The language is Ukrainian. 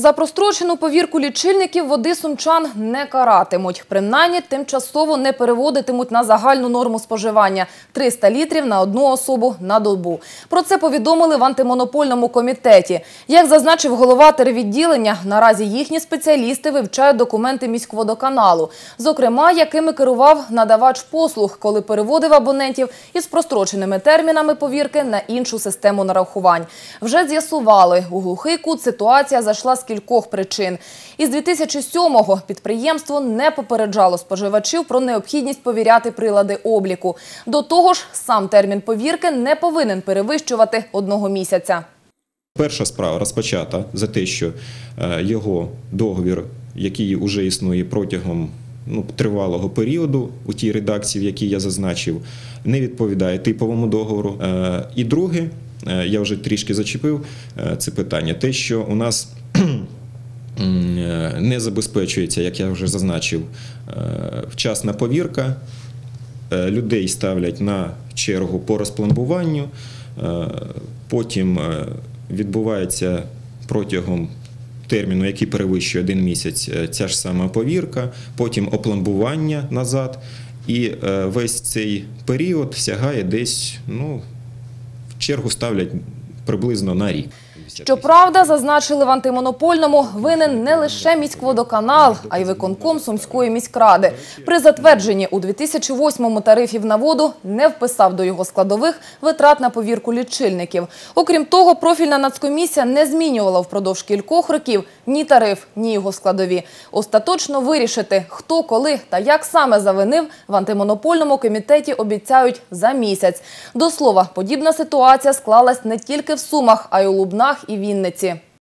За прострочену повірку лічильників води сумчан не каратимуть. Принаймні, тимчасово не переводитимуть на загальну норму споживання – 300 літрів на одну особу на добу. Про це повідомили в антимонопольному комітеті. Як зазначив голова тервідділення, наразі їхні спеціалісти вивчають документи міськводоканалу, зокрема, якими керував надавач послуг, коли переводив абонентів із простроченими термінами повірки на іншу систему нарахувань. Вже з'ясували, у глухий кут ситуація зайшла з кількох причин. Із 2007-го підприємство не попереджало споживачів про необхідність повіряти прилади обліку. До того ж, сам термін повірки не повинен перевищувати одного місяця. Перша справа розпочата за те, що е, його договір, який вже існує протягом ну, тривалого періоду у тій редакції, в якій я зазначив, не відповідає типовому договору. Е, І друге, е, я вже трішки зачепив це питання, те, що у нас не забезпечується, як я вже зазначив, е, вчасна повірка. Е, Людей ставлять на чергу по розпломбуванню, е, потім е, відбувається протягом терміну, який перевищує один місяць, е, ця ж сама повірка, потім опломбування назад. І е, весь цей період сягає десь, ну, в чергу ставлять приблизно на рік. Щоправда, зазначили в антимонопольному, винен не лише міськводоканал, а й виконком Сумської міськради. При затвердженні у 2008-му тарифів на воду не вписав до його складових витрат на повірку лічильників. Окрім того, профільна нацкомісія не змінювала впродовж кількох років ні тариф, ні його складові. Остаточно вирішити, хто, коли та як саме завинив, в антимонопольному комітеті обіцяють за місяць. До слова, подібна ситуація склалась не тільки в Сумах, а й у Лубнах і Вінниці.